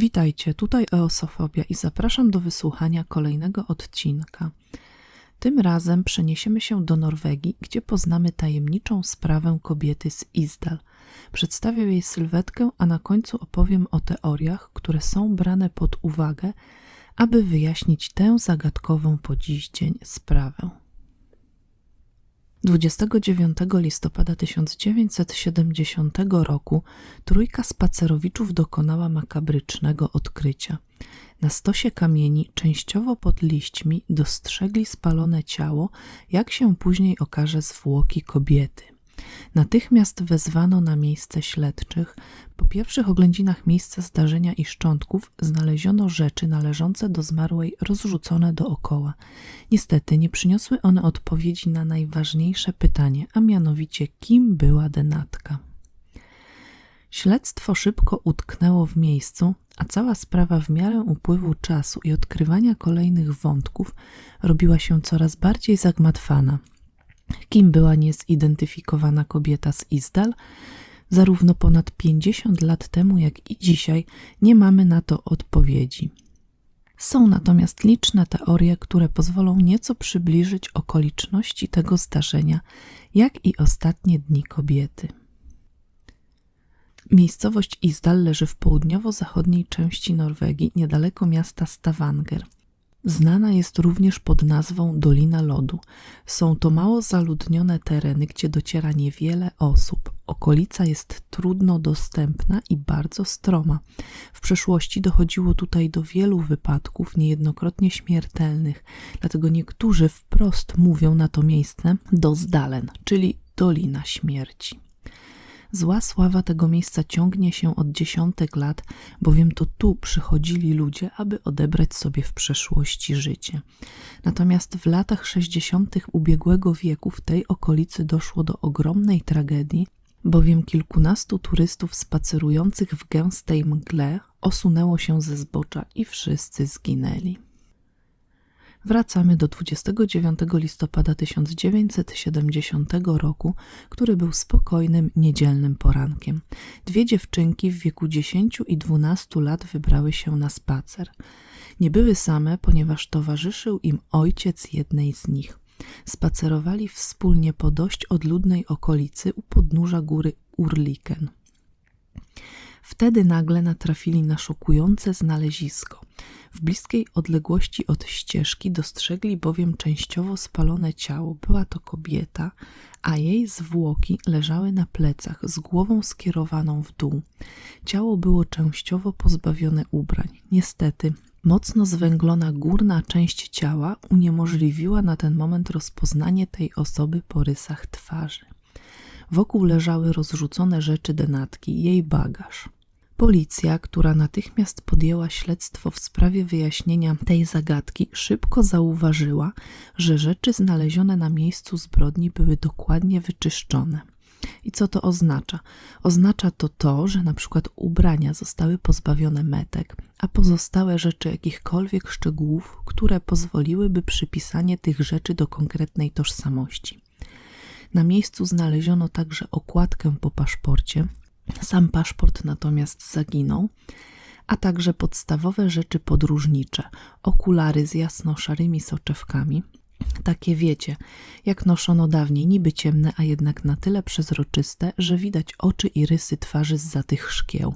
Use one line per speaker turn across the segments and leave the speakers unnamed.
Witajcie, tutaj Eosofobia i zapraszam do wysłuchania kolejnego odcinka. Tym razem przeniesiemy się do Norwegii, gdzie poznamy tajemniczą sprawę kobiety z Isdal. Przedstawię jej sylwetkę, a na końcu opowiem o teoriach, które są brane pod uwagę, aby wyjaśnić tę zagadkową po dziś dzień sprawę. 29 listopada 1970 roku trójka spacerowiczów dokonała makabrycznego odkrycia. Na stosie kamieni, częściowo pod liśćmi, dostrzegli spalone ciało, jak się później okaże zwłoki kobiety. Natychmiast wezwano na miejsce śledczych. Po pierwszych oględzinach miejsca zdarzenia i szczątków znaleziono rzeczy należące do zmarłej rozrzucone dookoła. Niestety nie przyniosły one odpowiedzi na najważniejsze pytanie, a mianowicie kim była denatka. Śledztwo szybko utknęło w miejscu, a cała sprawa w miarę upływu czasu i odkrywania kolejnych wątków robiła się coraz bardziej zagmatwana – kim była niezidentyfikowana kobieta z Izdal. Zarówno ponad 50 lat temu, jak i dzisiaj nie mamy na to odpowiedzi. Są natomiast liczne teorie, które pozwolą nieco przybliżyć okoliczności tego zdarzenia, jak i ostatnie dni kobiety. Miejscowość Izdal leży w południowo-zachodniej części Norwegii, niedaleko miasta Stavanger. Znana jest również pod nazwą Dolina Lodu. Są to mało zaludnione tereny, gdzie dociera niewiele osób. Okolica jest trudno dostępna i bardzo stroma. W przeszłości dochodziło tutaj do wielu wypadków, niejednokrotnie śmiertelnych, dlatego niektórzy wprost mówią na to miejsce Dozdalen, czyli Dolina Śmierci. Zła sława tego miejsca ciągnie się od dziesiątek lat, bowiem to tu przychodzili ludzie, aby odebrać sobie w przeszłości życie. Natomiast w latach 60. ubiegłego wieku w tej okolicy doszło do ogromnej tragedii, bowiem kilkunastu turystów spacerujących w gęstej mgle osunęło się ze zbocza i wszyscy zginęli. Wracamy do 29 listopada 1970 roku, który był spokojnym, niedzielnym porankiem. Dwie dziewczynki w wieku 10 i 12 lat wybrały się na spacer. Nie były same, ponieważ towarzyszył im ojciec jednej z nich. Spacerowali wspólnie po dość odludnej okolicy u podnóża góry Urliken. Wtedy nagle natrafili na szokujące znalezisko. W bliskiej odległości od ścieżki dostrzegli bowiem częściowo spalone ciało. Była to kobieta, a jej zwłoki leżały na plecach z głową skierowaną w dół. Ciało było częściowo pozbawione ubrań. Niestety, mocno zwęglona górna część ciała uniemożliwiła na ten moment rozpoznanie tej osoby po rysach twarzy. Wokół leżały rozrzucone rzeczy denatki, jej bagaż. Policja, która natychmiast podjęła śledztwo w sprawie wyjaśnienia tej zagadki, szybko zauważyła, że rzeczy znalezione na miejscu zbrodni były dokładnie wyczyszczone. I co to oznacza? Oznacza to to, że na przykład ubrania zostały pozbawione metek, a pozostałe rzeczy jakichkolwiek szczegółów, które pozwoliłyby przypisanie tych rzeczy do konkretnej tożsamości. Na miejscu znaleziono także okładkę po paszporcie, sam paszport natomiast zaginął, a także podstawowe rzeczy podróżnicze, okulary z jasno-szarymi soczewkami, takie wiecie, jak noszono dawniej, niby ciemne, a jednak na tyle przezroczyste, że widać oczy i rysy twarzy z tych szkieł.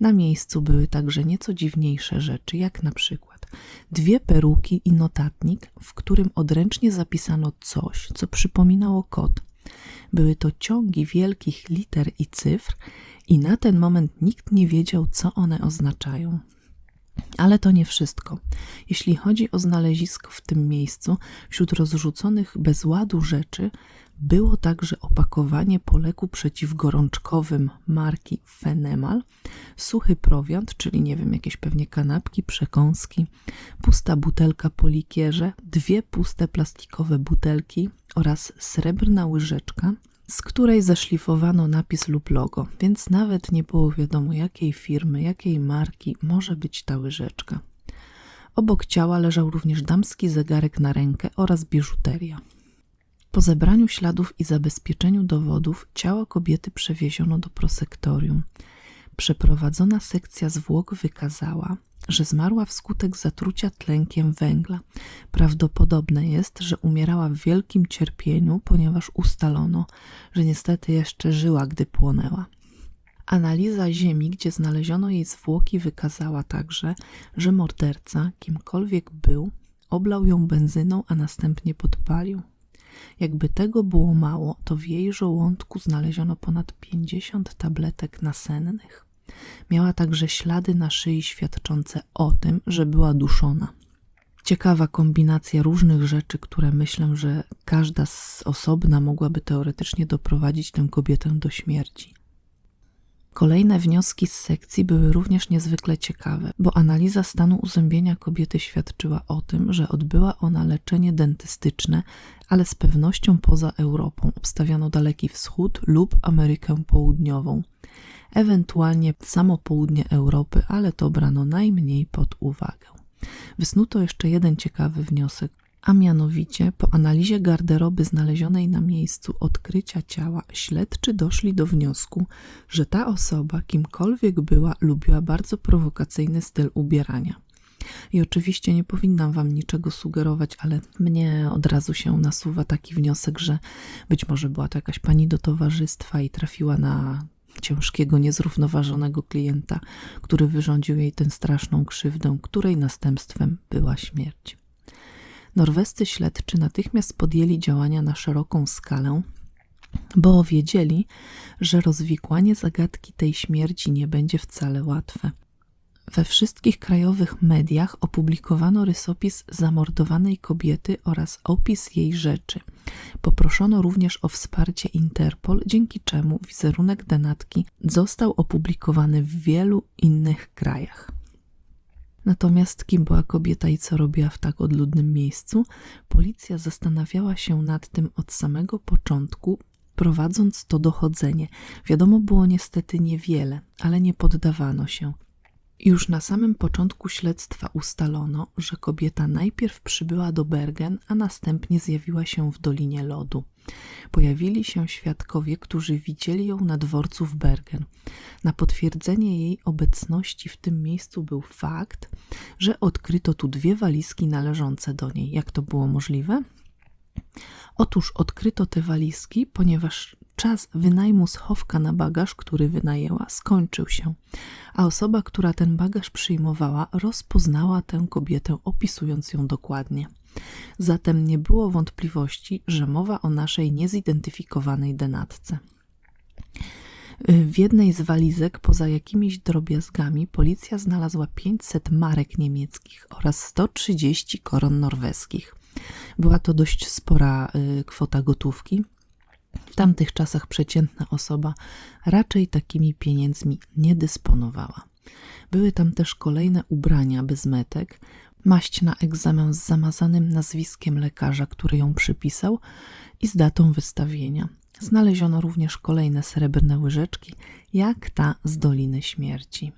Na miejscu były także nieco dziwniejsze rzeczy, jak na przykład dwie peruki i notatnik, w którym odręcznie zapisano coś, co przypominało kod, były to ciągi wielkich liter i cyfr, i na ten moment nikt nie wiedział, co one oznaczają. Ale to nie wszystko. Jeśli chodzi o znalezisko w tym miejscu, wśród rozrzuconych bez ładu rzeczy było także opakowanie po leku przeciwgorączkowym marki Fenemal, suchy prowiant, czyli nie wiem, jakieś pewnie kanapki, przekąski, pusta butelka po likierze, dwie puste plastikowe butelki oraz srebrna łyżeczka, z której zaszlifowano napis lub logo, więc nawet nie było wiadomo jakiej firmy, jakiej marki może być ta łyżeczka. Obok ciała leżał również damski zegarek na rękę oraz biżuteria. Po zebraniu śladów i zabezpieczeniu dowodów ciało kobiety przewieziono do prosektorium. Przeprowadzona sekcja zwłok wykazała, że zmarła wskutek zatrucia tlenkiem węgla. Prawdopodobne jest, że umierała w wielkim cierpieniu, ponieważ ustalono, że niestety jeszcze żyła, gdy płonęła. Analiza ziemi, gdzie znaleziono jej zwłoki, wykazała także, że morderca, kimkolwiek był, oblał ją benzyną, a następnie podpalił. Jakby tego było mało, to w jej żołądku znaleziono ponad 50 tabletek nasennych. Miała także ślady na szyi świadczące o tym, że była duszona. Ciekawa kombinacja różnych rzeczy, które myślę, że każda z osobna mogłaby teoretycznie doprowadzić tę kobietę do śmierci. Kolejne wnioski z sekcji były również niezwykle ciekawe, bo analiza stanu uzębienia kobiety świadczyła o tym, że odbyła ona leczenie dentystyczne, ale z pewnością poza Europą. Obstawiano Daleki Wschód lub Amerykę Południową, ewentualnie samo południe Europy, ale to brano najmniej pod uwagę. Wysnuto jeszcze jeden ciekawy wniosek, a mianowicie po analizie garderoby znalezionej na miejscu odkrycia ciała śledczy doszli do wniosku, że ta osoba, kimkolwiek była, lubiła bardzo prowokacyjny styl ubierania. I oczywiście nie powinnam wam niczego sugerować, ale mnie od razu się nasuwa taki wniosek, że być może była to jakaś pani do towarzystwa i trafiła na ciężkiego, niezrównoważonego klienta, który wyrządził jej tę straszną krzywdę, której następstwem była śmierć. Norwescy śledczy natychmiast podjęli działania na szeroką skalę, bo wiedzieli, że rozwikłanie zagadki tej śmierci nie będzie wcale łatwe. We wszystkich krajowych mediach opublikowano rysopis zamordowanej kobiety oraz opis jej rzeczy. Poproszono również o wsparcie Interpol, dzięki czemu wizerunek denatki został opublikowany w wielu innych krajach. Natomiast kim była kobieta i co robiła w tak odludnym miejscu? Policja zastanawiała się nad tym od samego początku, prowadząc to dochodzenie. Wiadomo było niestety niewiele, ale nie poddawano się. Już na samym początku śledztwa ustalono, że kobieta najpierw przybyła do Bergen, a następnie zjawiła się w Dolinie Lodu. Pojawili się świadkowie, którzy widzieli ją na dworcu w Bergen. Na potwierdzenie jej obecności w tym miejscu był fakt, że odkryto tu dwie walizki należące do niej. Jak to było możliwe? Otóż odkryto te walizki, ponieważ czas wynajmu schowka na bagaż, który wynajęła, skończył się, a osoba, która ten bagaż przyjmowała, rozpoznała tę kobietę, opisując ją dokładnie. Zatem nie było wątpliwości, że mowa o naszej niezidentyfikowanej denatce. W jednej z walizek, poza jakimiś drobiazgami, policja znalazła 500 marek niemieckich oraz 130 koron norweskich. Była to dość spora y, kwota gotówki. W tamtych czasach przeciętna osoba raczej takimi pieniędzmi nie dysponowała. Były tam też kolejne ubrania bez metek, maść na egzamę z zamazanym nazwiskiem lekarza, który ją przypisał i z datą wystawienia. Znaleziono również kolejne srebrne łyżeczki, jak ta z Doliny Śmierci.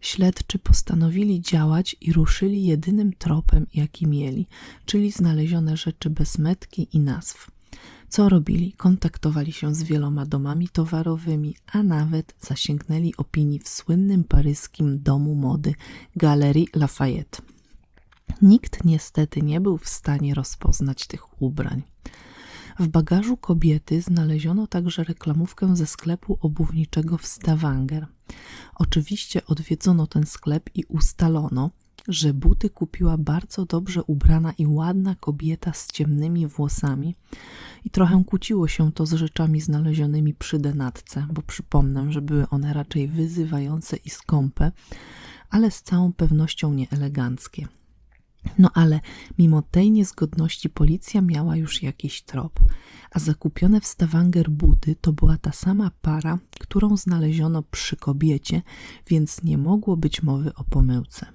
Śledczy postanowili działać i ruszyli jedynym tropem, jaki mieli, czyli znalezione rzeczy bez metki i nazw. Co robili? Kontaktowali się z wieloma domami towarowymi, a nawet zasięgnęli opinii w słynnym paryskim domu mody Galerii Lafayette. Nikt niestety nie był w stanie rozpoznać tych ubrań. W bagażu kobiety znaleziono także reklamówkę ze sklepu obuwniczego w Stavanger. Oczywiście odwiedzono ten sklep i ustalono, że buty kupiła bardzo dobrze ubrana i ładna kobieta z ciemnymi włosami. I trochę kłóciło się to z rzeczami znalezionymi przy denatce, bo przypomnę, że były one raczej wyzywające i skąpe, ale z całą pewnością nieeleganckie. No ale mimo tej niezgodności policja miała już jakiś trop, a zakupione w Stavanger buty to była ta sama para, którą znaleziono przy kobiecie, więc nie mogło być mowy o pomyłce.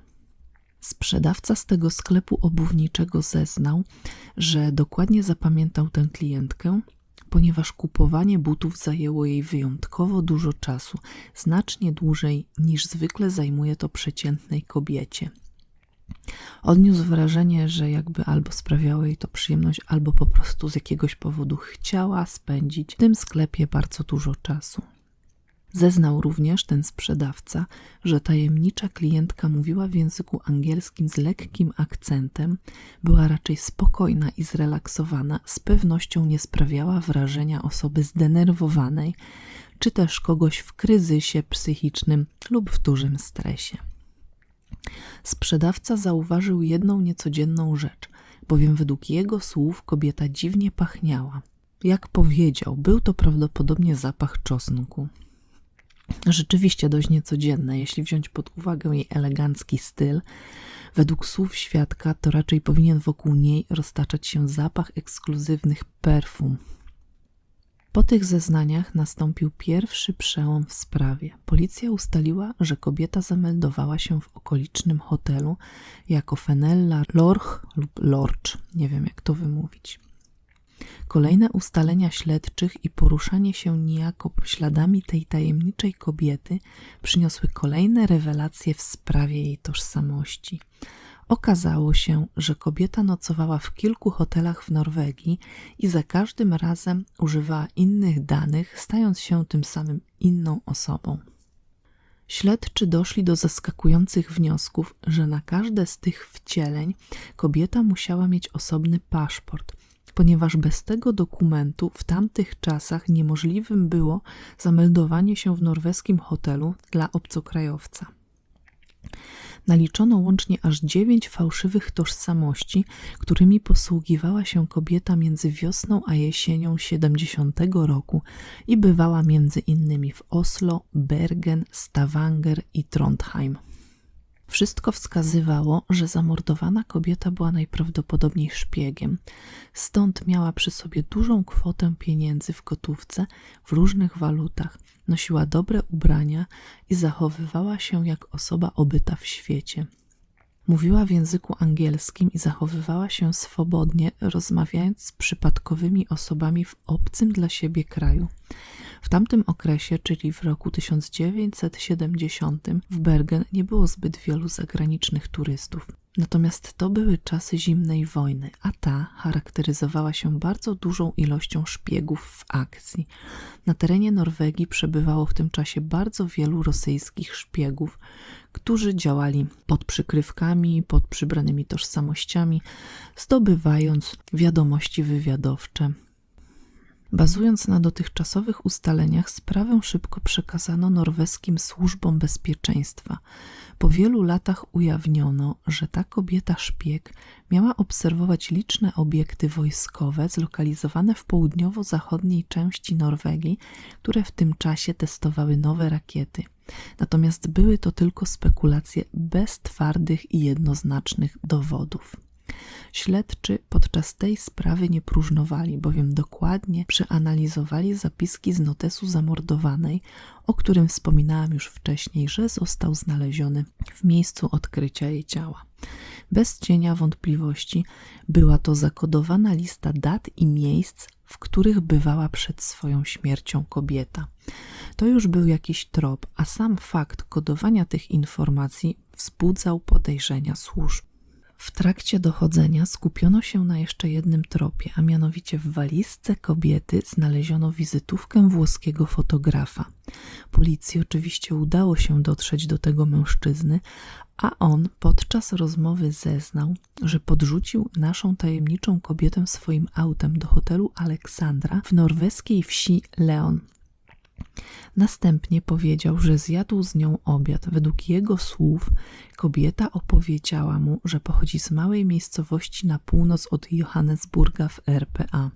Sprzedawca z tego sklepu obuwniczego zeznał, że dokładnie zapamiętał tę klientkę, ponieważ kupowanie butów zajęło jej wyjątkowo dużo czasu, znacznie dłużej niż zwykle zajmuje to przeciętnej kobiecie. Odniósł wrażenie, że jakby albo sprawiało jej to przyjemność, albo po prostu z jakiegoś powodu chciała spędzić w tym sklepie bardzo dużo czasu. Zeznał również ten sprzedawca, że tajemnicza klientka mówiła w języku angielskim z lekkim akcentem, była raczej spokojna i zrelaksowana, z pewnością nie sprawiała wrażenia osoby zdenerwowanej, czy też kogoś w kryzysie psychicznym lub w dużym stresie. Sprzedawca zauważył jedną niecodzienną rzecz, bowiem według jego słów kobieta dziwnie pachniała. Jak powiedział, był to prawdopodobnie zapach czosnku. Rzeczywiście dość niecodzienne, jeśli wziąć pod uwagę jej elegancki styl. Według słów świadka, to raczej powinien wokół niej roztaczać się zapach ekskluzywnych perfum. Po tych zeznaniach nastąpił pierwszy przełom w sprawie. Policja ustaliła, że kobieta zameldowała się w okolicznym hotelu jako Fenella Lorch lub Lorch, nie wiem jak to wymówić. Kolejne ustalenia śledczych i poruszanie się niejako śladami tej tajemniczej kobiety przyniosły kolejne rewelacje w sprawie jej tożsamości. Okazało się, że kobieta nocowała w kilku hotelach w Norwegii i za każdym razem używała innych danych, stając się tym samym inną osobą. Śledczy doszli do zaskakujących wniosków, że na każde z tych wcieleń kobieta musiała mieć osobny paszport, ponieważ bez tego dokumentu w tamtych czasach niemożliwym było zameldowanie się w norweskim hotelu dla obcokrajowca. Naliczono łącznie aż dziewięć fałszywych tożsamości, którymi posługiwała się kobieta między wiosną a jesienią 70 roku i bywała między innymi w Oslo, Bergen, Stavanger i Trondheim. Wszystko wskazywało, że zamordowana kobieta była najprawdopodobniej szpiegiem, stąd miała przy sobie dużą kwotę pieniędzy w gotówce w różnych walutach, nosiła dobre ubrania i zachowywała się jak osoba obyta w świecie. Mówiła w języku angielskim i zachowywała się swobodnie, rozmawiając z przypadkowymi osobami w obcym dla siebie kraju. W tamtym okresie, czyli w roku 1970, w Bergen nie było zbyt wielu zagranicznych turystów. Natomiast to były czasy zimnej wojny, a ta charakteryzowała się bardzo dużą ilością szpiegów w akcji. Na terenie Norwegii przebywało w tym czasie bardzo wielu rosyjskich szpiegów, którzy działali pod przykrywkami, pod przybranymi tożsamościami, zdobywając wiadomości wywiadowcze Bazując na dotychczasowych ustaleniach, sprawę szybko przekazano norweskim służbom bezpieczeństwa. Po wielu latach ujawniono, że ta kobieta szpieg miała obserwować liczne obiekty wojskowe zlokalizowane w południowo-zachodniej części Norwegii, które w tym czasie testowały nowe rakiety. Natomiast były to tylko spekulacje bez twardych i jednoznacznych dowodów. Śledczy podczas tej sprawy nie próżnowali, bowiem dokładnie przeanalizowali zapiski z notesu zamordowanej, o którym wspominałam już wcześniej, że został znaleziony w miejscu odkrycia jej ciała. Bez cienia wątpliwości była to zakodowana lista dat i miejsc, w których bywała przed swoją śmiercią kobieta. To już był jakiś trop, a sam fakt kodowania tych informacji wzbudzał podejrzenia służb. W trakcie dochodzenia skupiono się na jeszcze jednym tropie, a mianowicie w walizce kobiety znaleziono wizytówkę włoskiego fotografa. Policji oczywiście udało się dotrzeć do tego mężczyzny, a on podczas rozmowy zeznał, że podrzucił naszą tajemniczą kobietę swoim autem do hotelu Aleksandra w norweskiej wsi Leon. Następnie powiedział, że zjadł z nią obiad. Według jego słów kobieta opowiedziała mu, że pochodzi z małej miejscowości na północ od Johannesburga w RPA.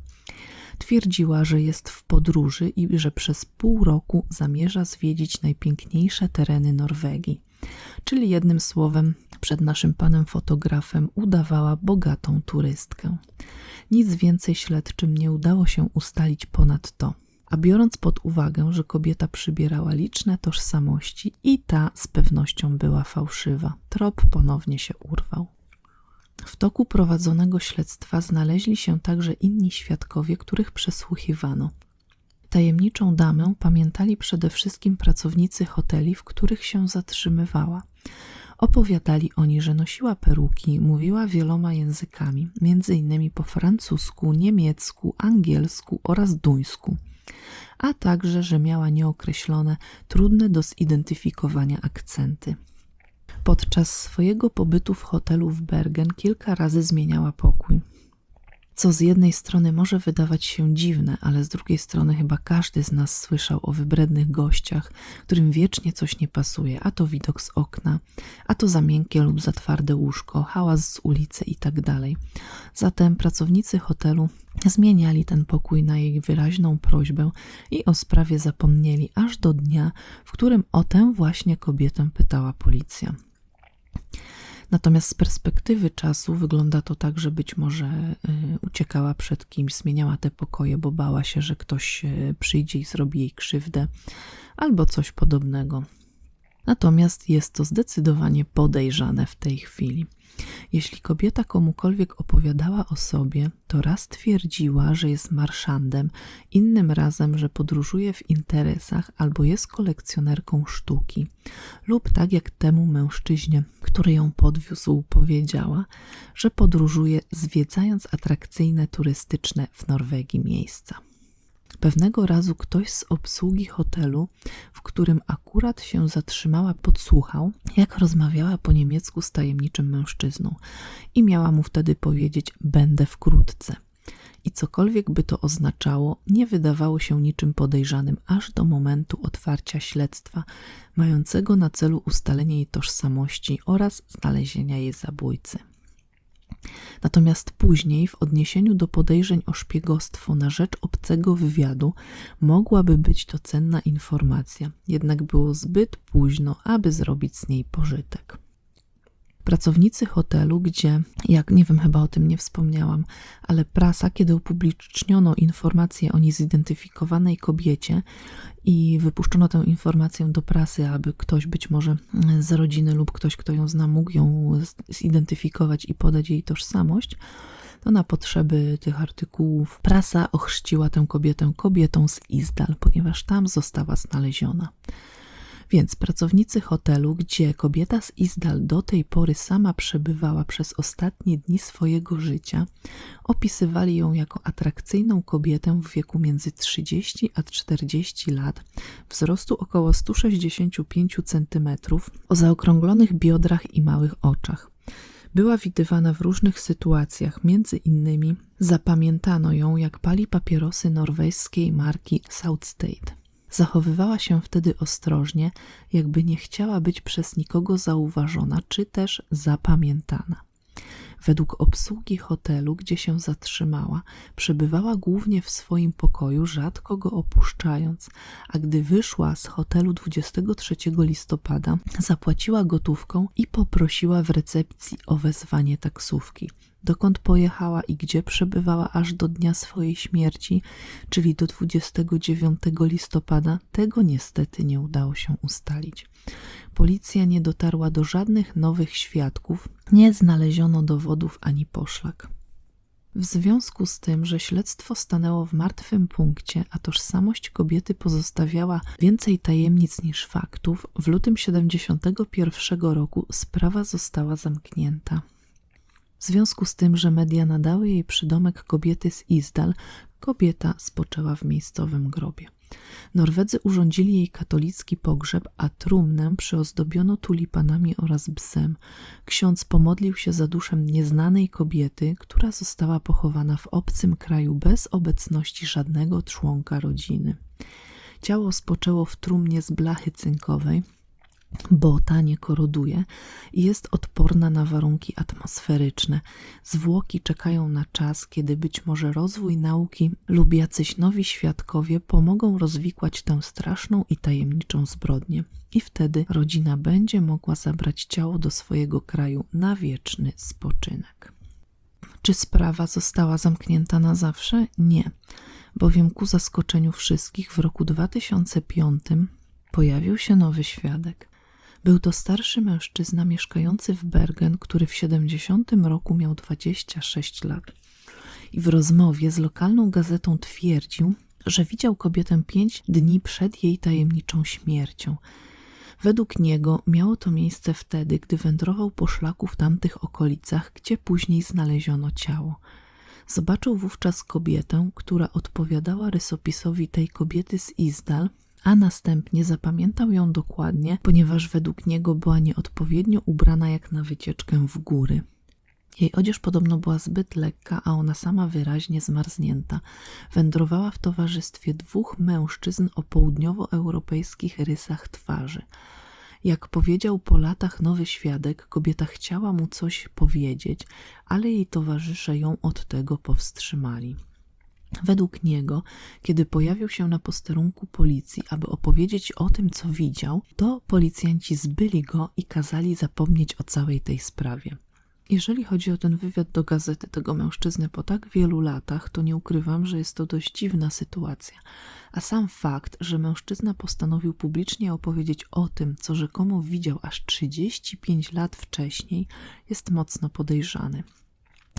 Twierdziła, że jest w podróży i że przez pół roku zamierza zwiedzić najpiękniejsze tereny Norwegii. Czyli jednym słowem, przed naszym panem fotografem udawała bogatą turystkę. Nic więcej śledczym nie udało się ustalić ponad to a biorąc pod uwagę, że kobieta przybierała liczne tożsamości i ta z pewnością była fałszywa, trop ponownie się urwał. W toku prowadzonego śledztwa znaleźli się także inni świadkowie, których przesłuchiwano. Tajemniczą damę pamiętali przede wszystkim pracownicy hoteli, w których się zatrzymywała. Opowiadali oni, że nosiła peruki, mówiła wieloma językami, między innymi po francusku, niemiecku, angielsku oraz duńsku. A także, że miała nieokreślone, trudne do zidentyfikowania akcenty. Podczas swojego pobytu w hotelu w Bergen kilka razy zmieniała pokój. Co z jednej strony może wydawać się dziwne, ale z drugiej strony chyba każdy z nas słyszał o wybrednych gościach, którym wiecznie coś nie pasuje, a to widok z okna, a to za miękkie lub za twarde łóżko, hałas z ulicy itd. Tak Zatem pracownicy hotelu zmieniali ten pokój na jej wyraźną prośbę i o sprawie zapomnieli aż do dnia, w którym o tę właśnie kobietę pytała policja. Natomiast z perspektywy czasu wygląda to tak, że być może y, uciekała przed kimś, zmieniała te pokoje, bo bała się, że ktoś y, przyjdzie i zrobi jej krzywdę, albo coś podobnego. Natomiast jest to zdecydowanie podejrzane w tej chwili. Jeśli kobieta komukolwiek opowiadała o sobie, to raz twierdziła, że jest marszandem, innym razem, że podróżuje w interesach albo jest kolekcjonerką sztuki, lub tak jak temu mężczyźnie, który ją podwiózł, powiedziała, że podróżuje zwiedzając atrakcyjne turystyczne w Norwegii miejsca. Pewnego razu ktoś z obsługi hotelu, w którym akurat się zatrzymała, podsłuchał, jak rozmawiała po niemiecku z tajemniczym mężczyzną i miała mu wtedy powiedzieć: Będę wkrótce. I cokolwiek by to oznaczało, nie wydawało się niczym podejrzanym aż do momentu otwarcia śledztwa, mającego na celu ustalenie jej tożsamości oraz znalezienia jej zabójcy. Natomiast później, w odniesieniu do podejrzeń o szpiegostwo na rzecz obcego wywiadu, mogłaby być to cenna informacja, jednak było zbyt późno, aby zrobić z niej pożytek. Pracownicy hotelu, gdzie, jak nie wiem, chyba o tym nie wspomniałam, ale prasa, kiedy upubliczniono informację o niezidentyfikowanej kobiecie i wypuszczono tę informację do prasy, aby ktoś być może z rodziny lub ktoś, kto ją zna, mógł ją zidentyfikować i podać jej tożsamość, to na potrzeby tych artykułów prasa ochrzciła tę kobietę kobietą z Izdal, ponieważ tam została znaleziona. Więc pracownicy hotelu, gdzie kobieta z Izdal do tej pory sama przebywała przez ostatnie dni swojego życia, opisywali ją jako atrakcyjną kobietę w wieku między 30 a 40 lat, wzrostu około 165 cm, o zaokrąglonych biodrach i małych oczach. Była widywana w różnych sytuacjach, między innymi zapamiętano ją jak pali papierosy norweskiej marki South State. Zachowywała się wtedy ostrożnie, jakby nie chciała być przez nikogo zauważona czy też zapamiętana. Według obsługi hotelu, gdzie się zatrzymała, przebywała głównie w swoim pokoju, rzadko go opuszczając, a gdy wyszła z hotelu 23 listopada, zapłaciła gotówką i poprosiła w recepcji o wezwanie taksówki dokąd pojechała i gdzie przebywała aż do dnia swojej śmierci, czyli do 29 listopada, tego niestety nie udało się ustalić. Policja nie dotarła do żadnych nowych świadków, nie znaleziono dowodów ani poszlak. W związku z tym, że śledztwo stanęło w martwym punkcie, a tożsamość kobiety pozostawiała więcej tajemnic niż faktów, w lutym 71 roku sprawa została zamknięta. W związku z tym, że media nadały jej przydomek kobiety z Izdal, kobieta spoczęła w miejscowym grobie. Norwedzy urządzili jej katolicki pogrzeb, a trumnę przyozdobiono tulipanami oraz bzem. Ksiądz pomodlił się za duszę nieznanej kobiety, która została pochowana w obcym kraju bez obecności żadnego członka rodziny. Ciało spoczęło w trumnie z blachy cynkowej, bo ta nie koroduje i jest odporna na warunki atmosferyczne. Zwłoki czekają na czas, kiedy być może rozwój nauki lub jacyś nowi świadkowie pomogą rozwikłać tę straszną i tajemniczą zbrodnię. I wtedy rodzina będzie mogła zabrać ciało do swojego kraju na wieczny spoczynek. Czy sprawa została zamknięta na zawsze? Nie, bowiem ku zaskoczeniu wszystkich w roku 2005 pojawił się nowy świadek. Był to starszy mężczyzna mieszkający w Bergen, który w 70 roku miał 26 lat. I w rozmowie z lokalną gazetą twierdził, że widział kobietę pięć dni przed jej tajemniczą śmiercią. Według niego miało to miejsce wtedy, gdy wędrował po szlaku w tamtych okolicach, gdzie później znaleziono ciało. Zobaczył wówczas kobietę, która odpowiadała rysopisowi tej kobiety z Izdal, a następnie zapamiętał ją dokładnie, ponieważ według niego była nieodpowiednio ubrana jak na wycieczkę w góry. Jej odzież podobno była zbyt lekka, a ona sama wyraźnie zmarznięta. Wędrowała w towarzystwie dwóch mężczyzn o południowoeuropejskich rysach twarzy. Jak powiedział po latach nowy świadek, kobieta chciała mu coś powiedzieć, ale jej towarzysze ją od tego powstrzymali. Według niego, kiedy pojawił się na posterunku policji, aby opowiedzieć o tym, co widział, to policjanci zbyli go i kazali zapomnieć o całej tej sprawie. Jeżeli chodzi o ten wywiad do gazety tego mężczyzny po tak wielu latach, to nie ukrywam, że jest to dość dziwna sytuacja. A sam fakt, że mężczyzna postanowił publicznie opowiedzieć o tym, co rzekomo widział aż 35 lat wcześniej, jest mocno podejrzany.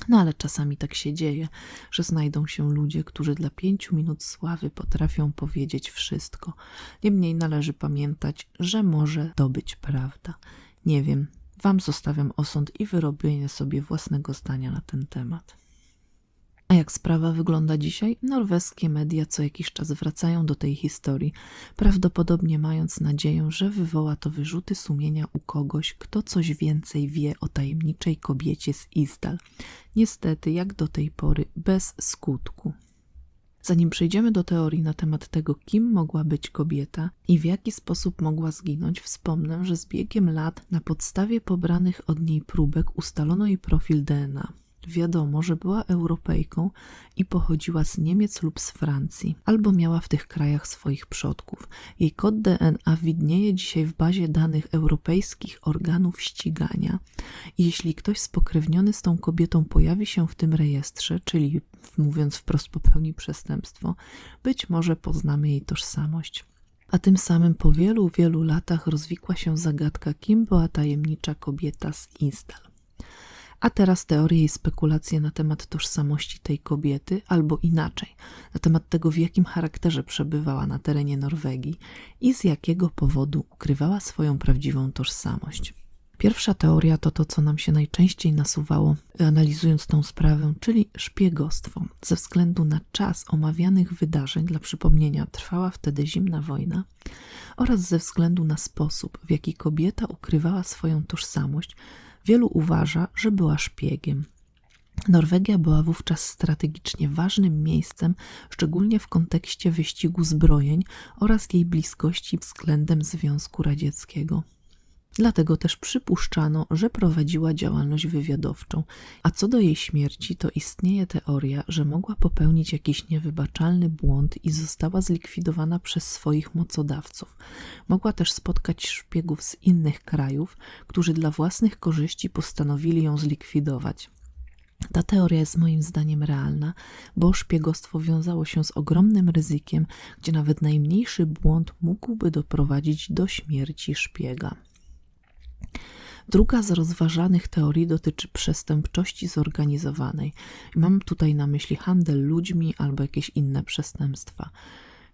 No ale czasami tak się dzieje, że znajdą się ludzie, którzy dla pięciu minut sławy potrafią powiedzieć wszystko. Niemniej należy pamiętać, że może to być prawda. Nie wiem, Wam zostawiam osąd i wyrobienie sobie własnego zdania na ten temat. A jak sprawa wygląda dzisiaj? Norweskie media co jakiś czas wracają do tej historii, prawdopodobnie mając nadzieję, że wywoła to wyrzuty sumienia u kogoś, kto coś więcej wie o tajemniczej kobiecie z Izdal. Niestety, jak do tej pory, bez skutku. Zanim przejdziemy do teorii na temat tego, kim mogła być kobieta i w jaki sposób mogła zginąć, wspomnę, że z biegiem lat na podstawie pobranych od niej próbek ustalono jej profil DNA. Wiadomo, że była Europejką i pochodziła z Niemiec lub z Francji, albo miała w tych krajach swoich przodków. Jej kod DNA widnieje dzisiaj w bazie danych europejskich organów ścigania. Jeśli ktoś spokrewniony z tą kobietą pojawi się w tym rejestrze, czyli mówiąc wprost popełni przestępstwo, być może poznamy jej tożsamość. A tym samym po wielu, wielu latach rozwikła się zagadka, kim była tajemnicza kobieta z Instal. A teraz teorie i spekulacje na temat tożsamości tej kobiety, albo inaczej, na temat tego, w jakim charakterze przebywała na terenie Norwegii i z jakiego powodu ukrywała swoją prawdziwą tożsamość. Pierwsza teoria to to, co nam się najczęściej nasuwało, analizując tą sprawę, czyli szpiegostwo. Ze względu na czas omawianych wydarzeń, dla przypomnienia, trwała wtedy zimna wojna, oraz ze względu na sposób, w jaki kobieta ukrywała swoją tożsamość, Wielu uważa, że była szpiegiem. Norwegia była wówczas strategicznie ważnym miejscem, szczególnie w kontekście wyścigu zbrojeń oraz jej bliskości względem Związku Radzieckiego. Dlatego też przypuszczano, że prowadziła działalność wywiadowczą, a co do jej śmierci, to istnieje teoria, że mogła popełnić jakiś niewybaczalny błąd i została zlikwidowana przez swoich mocodawców. Mogła też spotkać szpiegów z innych krajów, którzy dla własnych korzyści postanowili ją zlikwidować. Ta teoria jest moim zdaniem realna, bo szpiegostwo wiązało się z ogromnym ryzykiem, gdzie nawet najmniejszy błąd mógłby doprowadzić do śmierci szpiega. Druga z rozważanych teorii dotyczy przestępczości zorganizowanej. Mam tutaj na myśli handel ludźmi albo jakieś inne przestępstwa.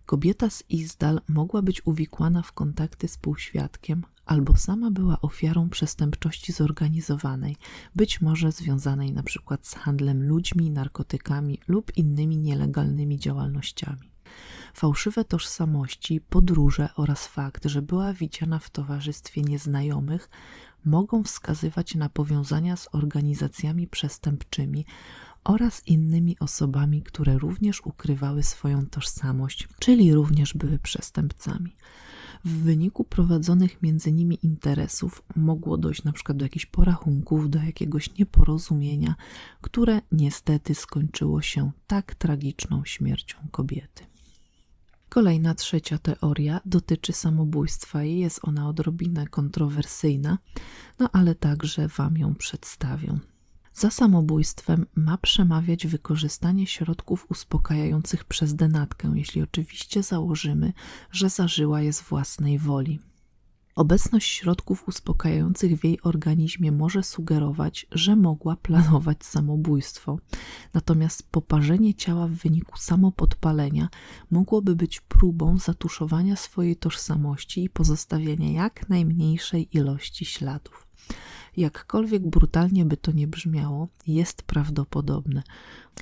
Kobieta z Izdal mogła być uwikłana w kontakty z półświadkiem, albo sama była ofiarą przestępczości zorganizowanej, być może związanej przykład z handlem ludźmi, narkotykami lub innymi nielegalnymi działalnościami. Fałszywe tożsamości, podróże oraz fakt, że była widziana w towarzystwie nieznajomych, mogą wskazywać na powiązania z organizacjami przestępczymi oraz innymi osobami, które również ukrywały swoją tożsamość, czyli również były przestępcami. W wyniku prowadzonych między nimi interesów mogło dojść na przykład do jakichś porachunków, do jakiegoś nieporozumienia, które niestety skończyło się tak tragiczną śmiercią kobiety. Kolejna trzecia teoria dotyczy samobójstwa i jest ona odrobinę kontrowersyjna, no ale także Wam ją przedstawię. Za samobójstwem ma przemawiać wykorzystanie środków uspokajających przez denatkę, jeśli oczywiście założymy, że zażyła je z własnej woli. Obecność środków uspokajających w jej organizmie może sugerować, że mogła planować samobójstwo, natomiast poparzenie ciała w wyniku samopodpalenia mogłoby być próbą zatuszowania swojej tożsamości i pozostawienia jak najmniejszej ilości śladów. Jakkolwiek brutalnie by to nie brzmiało, jest prawdopodobne,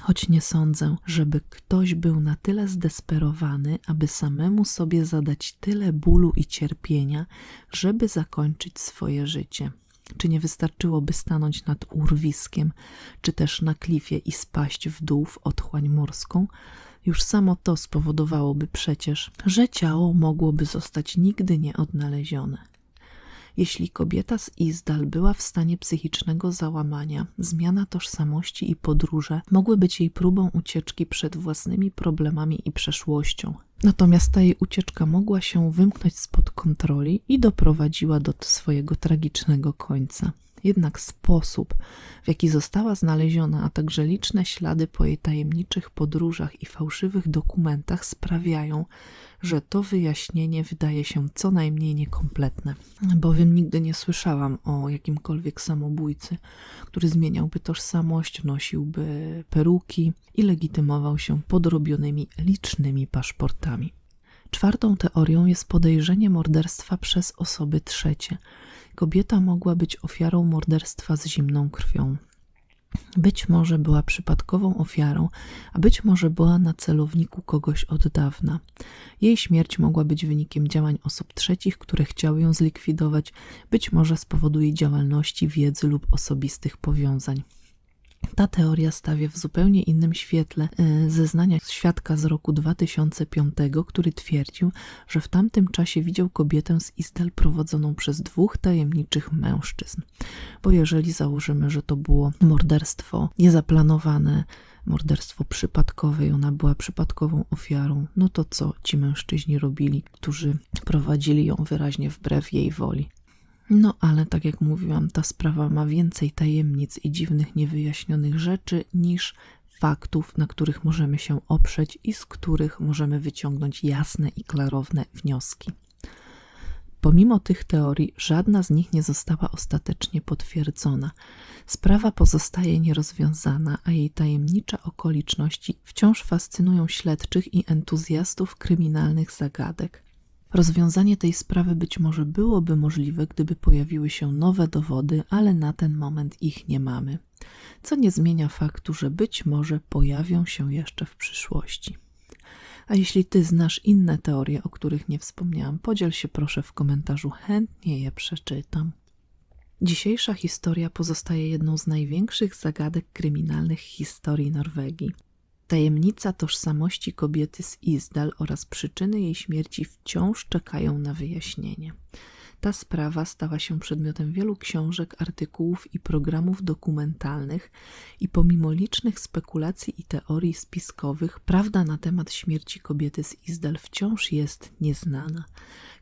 choć nie sądzę, żeby ktoś był na tyle zdesperowany, aby samemu sobie zadać tyle bólu i cierpienia, żeby zakończyć swoje życie. Czy nie wystarczyłoby stanąć nad urwiskiem, czy też na klifie i spaść w dół w otchłań morską? Już samo to spowodowałoby przecież, że ciało mogłoby zostać nigdy nie odnalezione. Jeśli kobieta z Izdal była w stanie psychicznego załamania, zmiana tożsamości i podróże mogły być jej próbą ucieczki przed własnymi problemami i przeszłością. Natomiast ta jej ucieczka mogła się wymknąć spod kontroli i doprowadziła do swojego tragicznego końca. Jednak sposób, w jaki została znaleziona, a także liczne ślady po jej tajemniczych podróżach i fałszywych dokumentach sprawiają, że to wyjaśnienie wydaje się co najmniej niekompletne. Bowiem nigdy nie słyszałam o jakimkolwiek samobójcy, który zmieniałby tożsamość, nosiłby peruki i legitymował się podrobionymi licznymi paszportami. Czwartą teorią jest podejrzenie morderstwa przez osoby trzecie. Kobieta mogła być ofiarą morderstwa z zimną krwią. Być może była przypadkową ofiarą, a być może była na celowniku kogoś od dawna. Jej śmierć mogła być wynikiem działań osób trzecich, które chciały ją zlikwidować, być może z powodu jej działalności, wiedzy lub osobistych powiązań. Ta teoria stawia w zupełnie innym świetle e, zeznania świadka z roku 2005, który twierdził, że w tamtym czasie widział kobietę z Isdal prowadzoną przez dwóch tajemniczych mężczyzn. Bo jeżeli założymy, że to było morderstwo niezaplanowane, morderstwo przypadkowe i ona była przypadkową ofiarą, no to co ci mężczyźni robili, którzy prowadzili ją wyraźnie wbrew jej woli? No ale tak jak mówiłam, ta sprawa ma więcej tajemnic i dziwnych, niewyjaśnionych rzeczy niż faktów, na których możemy się oprzeć i z których możemy wyciągnąć jasne i klarowne wnioski. Pomimo tych teorii, żadna z nich nie została ostatecznie potwierdzona. Sprawa pozostaje nierozwiązana, a jej tajemnicze okoliczności wciąż fascynują śledczych i entuzjastów kryminalnych zagadek. Rozwiązanie tej sprawy być może byłoby możliwe, gdyby pojawiły się nowe dowody, ale na ten moment ich nie mamy, co nie zmienia faktu, że być może pojawią się jeszcze w przyszłości. A jeśli ty znasz inne teorie, o których nie wspomniałam, podziel się proszę w komentarzu, chętnie je przeczytam. Dzisiejsza historia pozostaje jedną z największych zagadek kryminalnych historii Norwegii. Tajemnica tożsamości kobiety z Izdal oraz przyczyny jej śmierci wciąż czekają na wyjaśnienie. Ta sprawa stała się przedmiotem wielu książek, artykułów i programów dokumentalnych, i pomimo licznych spekulacji i teorii spiskowych, prawda na temat śmierci kobiety z Izdal wciąż jest nieznana.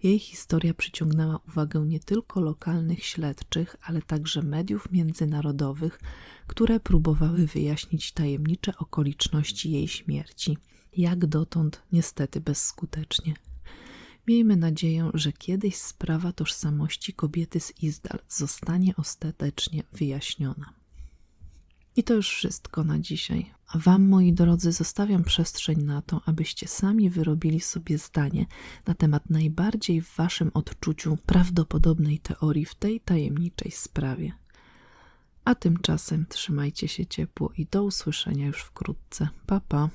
Jej historia przyciągnęła uwagę nie tylko lokalnych śledczych, ale także mediów międzynarodowych, które próbowały wyjaśnić tajemnicze okoliczności jej śmierci. Jak dotąd, niestety bezskutecznie. Miejmy nadzieję, że kiedyś sprawa tożsamości kobiety z Izdal zostanie ostatecznie wyjaśniona. I to już wszystko na dzisiaj. A Wam, moi drodzy, zostawiam przestrzeń na to, abyście sami wyrobili sobie zdanie na temat najbardziej w Waszym odczuciu prawdopodobnej teorii w tej tajemniczej sprawie. A tymczasem trzymajcie się ciepło i do usłyszenia już wkrótce. Pa, pa.